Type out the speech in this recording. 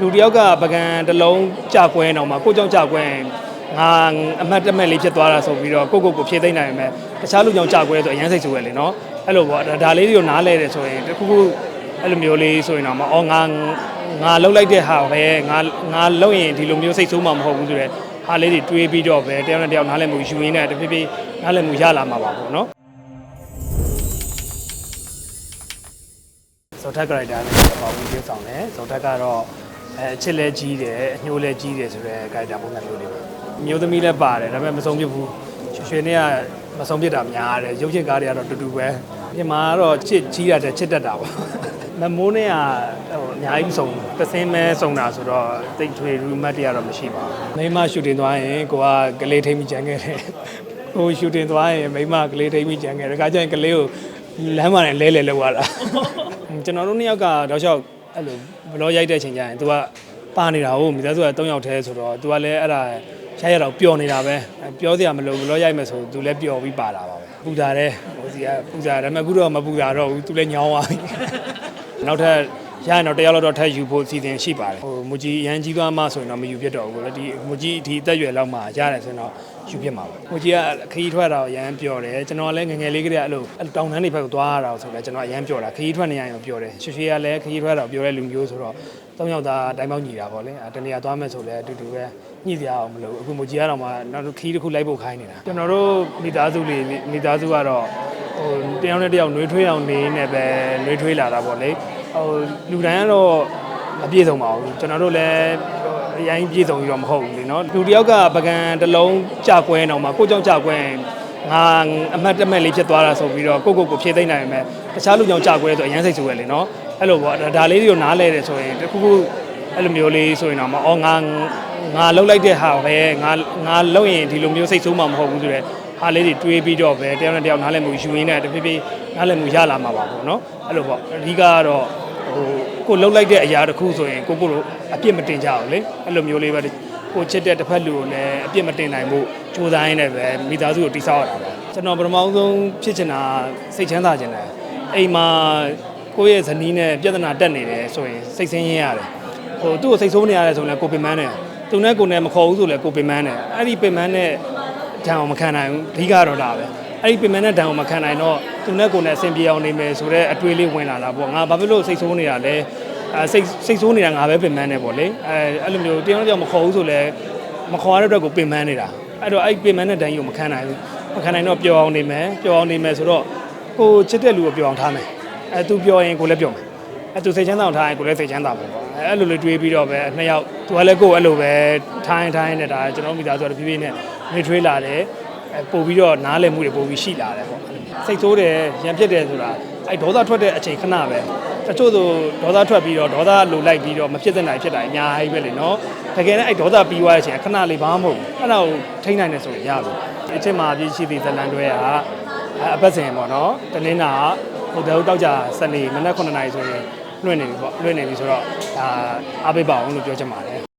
လူတစ်ယောက်ကပကံတစ်လုံးကြာကွဲအောင်မှာကိုကြောင့်ကြာကွဲရင်ငါအမှတ်တမဲ့လေးဖြစ်သွားတာဆိုပြီးတော့ကိုကိုကိုဖြည့်သိမ့်နိုင်မယ်တခြားလူကြောင့်ကြာကွဲဆိုအရန်စိတ်ဆိုးရလေနော်အဲ့လိုပေါ့ဒါဒါလေးတွေကိုနားလဲတယ်ဆိုရင်တခုခုအဲ့လိုမျိုးလေးဆိုရင်တော့မအော်ငါငါလှုပ်လိုက်တဲ့ဟာပဲငါငါလှုပ်ရင်ဒီလိုမျိုးစိတ်ဆိုးမှမဟုတ်ဘူးဆိုတော့ဟာလေးတွေတွေးပြီးတော့ပဲတယောက်နဲ့တယောက်နားလဲမှုယူရင်းနဲ့တဖြည်းဖြည်းနားလဲမှုရလာမှာပါပေါ့နော်ဇော်ထက်ကရိုက်တာနဲ့ပါဝင်ပြဆောင်တယ်ဇော်ထက်ကတော့ အဲအချစ်လဲကြီးတယ်အညှိုးလဲကြီးတယ်ဆိုတော့ရိုက်တာပုံစံမျိုးလေးပဲအမျိုးသမီးလည်းပါတယ်ဒါပေမဲ့မဆုံးဖြစ်ဘူးရွှေရွှေနဲ့ကမဆုံးဖြစ်တာများတယ်ရုပ်ရှင်ကားတွေကတော့တူတူပဲပြင်မာကတော့ချစ်ကြီးတာတဲ့ချစ်တတ်တာပါမမိုးနဲ့ကဟိုအများကြီးမဆုံးဘူးသစင်းမဲဆုံးတာဆိုတော့တိတ်ထွေရူမတ်တွေကတော့မရှိပါဘူးမိမရှူတင်သွားရင်ကိုကကလေးထိမ့်မိကြံခဲ့တယ်ဟိုရှူတင်သွားရင်မိမကလေးထိမ့်မိကြံခဲ့တယ်ဒါကြရင်ကလေးကိုလမ်းမှာလဲလဲလောက်ရတာကျွန်တော်တို့နှစ်ယောက်ကတော့လျှောက် အဲ့လိုဘလောရိုက်တဲ့အချိန်ကျရင် तू ကပါနေတာဟုတ်မိသားစုက3ယောက်တည်းဆိုတော့ तू ကလည်းအဲ့ဒါရိုက်ရတော့ပျော်နေတာပဲအဲ့ပြောစရာမလိုဘလောရိုက်မယ်ဆို तू လည်းပျော်ပြီးပါတာပါပဲပူတာတယ်ဟိုစီကပူတာတယ်ဒါပေမဲ့အခုတော့မပူတာတော့ဘူး तू လည်းညောင်းသွားပြီနောက်ထပ် ရရင်တော့တယောက်လောက်တော့ထပ်ယူဖို့စီစဉ်ရှိပါတယ်ဟိုမူကြီးရန်ကြီးသွားမှဆိုရင်တော့မယူဖြစ်တော့ဘူးလေဒီမူကြီးဒီအသက်အရွယ်လောက်မှရတယ်ဆိုရင်တော့ယူဖြစ်မှာပါမူကြီးကခရီးထွက်တာကိုရန်ပျော်တယ်ကျွန်တော်ကလည်းငယ်ငယ်လေးကတည်းကအဲ့လိုအဲ့လိုတောင်တန်းတွေဘက်ကိုသွားရတာဆိုတော့ကျွန်တော်အရန်ပျော်တာခရီးထွက်နေရရင်တော့ပျော်တယ်ရွှေရွှေကလည်းခရီးထွက်တာကိုပျော်တဲ့လူမျိုးဆိုတော့သုံးယောက်သားအတိုင်းပေါက်ညီတာပေါ့လေအဲတနေရာသွားမယ်ဆိုလည်းအတူတူပဲညှိစရာအောင်မလိုဘူးအခုမူကြီးကတော့မှနောက်ခရီးတစ်ခုလိုက်ဖို့ခိုင်းနေတာကျွန်တော်တို့မိသားစုလေးမိသားစုကတော့ဟိုတယောက်နဲ့တယောက်နှွေးထွေးအောင်နေနေပဲနှွေးထွေးလာတာပေါ့လေ ဟိုလူတိုင်းကတော့မပြည့်စုံပါဘူးကျွန်တော်တို့လည်းအရင်ပြည့်စုံပြီးတော့မဟုတ်ဘူးလေနော်လူတစ်ယောက်ကပကံတစ်လုံးကြာကွဲအောင်မှာကိုကြောင့်ကြာကွဲရင်ငါအမှတ်တမဲ့လေးဖြစ်သွားတာဆိုပြီးတော့ကိုကိုကိုဖြည့်သိမ့်နိုင်မယ်တခြားလူကြောင့်ကြာကွဲဆိုအရင်စိတ်ဆိုးရလေနော်အဲ့လိုပေါ့ဒါလေးတွေကိုနားလဲတယ်ဆိုရင်တခုခုအဲ့လိုမျိုးလေးဆိုရင်တော့မအော်ငါငါလှုပ်လိုက်တဲ့ဟာပဲငါငါလှုပ်ရင်ဒီလိုမျိုးစိတ်ဆိုးမှမဟုတ်ဘူးဆိုတော့ဟာလေးတွေတွေးပြီးတော့ပဲတယောက်နဲ့တယောက်နားလဲမှုယူရင်းနဲ့တဖြည်းဖြည်းနားလဲမှုရလာမှာပါပေါ့နော်အဲ့လိုပေါ့အဓိကကတော့ဟို ကိုလှုပ်လိုက်တဲ့အရာတစ်ခုဆိုရင်ကိုကိုလိုအပြစ်မတင်ကြအောင်လေအဲ့လိုမျိုးလေးပဲကိုချစ်တဲ့တစ်ဖက်လူကိုလည်းအပြစ်မတင်နိုင်ဘူးကြိုးစားရင်းနဲ့ပဲမိသားစုကိုတိဆောက်ရတာပါကျွန်တော်ပထမဆုံးဖြစ်ချင်တာစိတ်ချမ်းသာခြင်းတယ်အိမ်မှာကိုယ့်ရဲ့ဇနီးနဲ့ပြဿနာတက်နေတယ်ဆိုရင်စိတ်ဆင်းရဲရတယ်ဟိုသူ့ကိုစိတ်ဆိုးနေရတယ်ဆိုရင်လည်းကိုပင်ပန်းတယ်သူနဲ့ကိုနဲ့မခေါ်ဘူးဆိုလည်းကိုပင်ပန်းတယ်အဲ့ဒီပင်ပန်းတဲ့ဓာတ်အောင်မခံနိုင်ဘူးအဓိကတော့ဒါပဲအဲ့ဒီပင်ပန်းတဲ့ဓာတ်အောင်မခံနိုင်တော့သူနဲ့ကိုနဲ့အဆင်ပြေအောင်နေမယ်ဆိုတော့အတွေးလေးဝင်လာတာပေါ့ငါဘာဖြစ်လို့စိတ်ဆိုးနေတာလဲ အဲစိတ်စိတ်ဆိုးနေတာငါပဲပင်ပန်းနေပေါ့လေအဲအဲ့လိုမျိုးတရားတော်မခေါ်ဘူးဆိုလဲမခေါ်ရတဲ့အတွက်ကိုပင်ပန်းနေတာအဲ့တော့အဲ့ပင်ပန်းတဲ့တိုင်းကိုမခံနိုင်ဘူးမခံနိုင်တော့ပျော်အောင်နေမယ်ပျော်အောင်နေမယ်ဆိုတော့ကိုချစ်တဲ့လူကိုပျော်အောင်ထားမယ်အဲသူပျော်ရင်ကိုလည်းပျော်မယ်အဲသူစိတ်ချမ်းသာအောင်ထားရင်ကိုလည်းစိတ်ချမ်းသာမှာပေါ့အဲအဲ့လိုလေးတွေးပြီးတော့ပဲနှစ်ယောက်သူကလည်းကိုယ်အဲ့လိုပဲထိုင်းထိုင်းနေတာကျွန်တော်မိသားစုကဖြည်းဖြည်းနဲ့နေထွေးလာတယ်အဲပို့ပြီးတော့နားလည်မှုတွေပို့ပြီးရှိလာတယ်ပေါ့စိတ်ဆိုးတယ်ရံပြစ်တယ်ဆိုတာအဲဒေါသထွက်တဲ့အချိန်ခဏပဲ တချို့ဆိုဒေါသထွက်ပြီးတော့ဒေါသလိုလိုက်ပြီးတော့မဖြစ်တဲ့နိုင်ဖြစ်တာအများကြီးပဲလေနော်တကယ်နဲ့အဲ့ဒေါသပြီးသွားတဲ့အချိန်ခဏလေးဘာမှမဟုတ်ဘူးအဲ့ဒါကိုထိန်းနိုင်တယ်ဆိုရင်ရပြီအချင်းမှာပြည့်ရှိသေးဇလန်တွဲကအပတ်စဉ်ပေါ့နော်တနင်္လာဟိုတယ်တောက်ကြစနေမနက်9:00နာရီဆိုရင်လွှင့်နေပြီပေါ့လွှင့်နေပြီဆိုတော့ဒါအားပေးပါအောင်လို့ပြောချင်ပါတယ်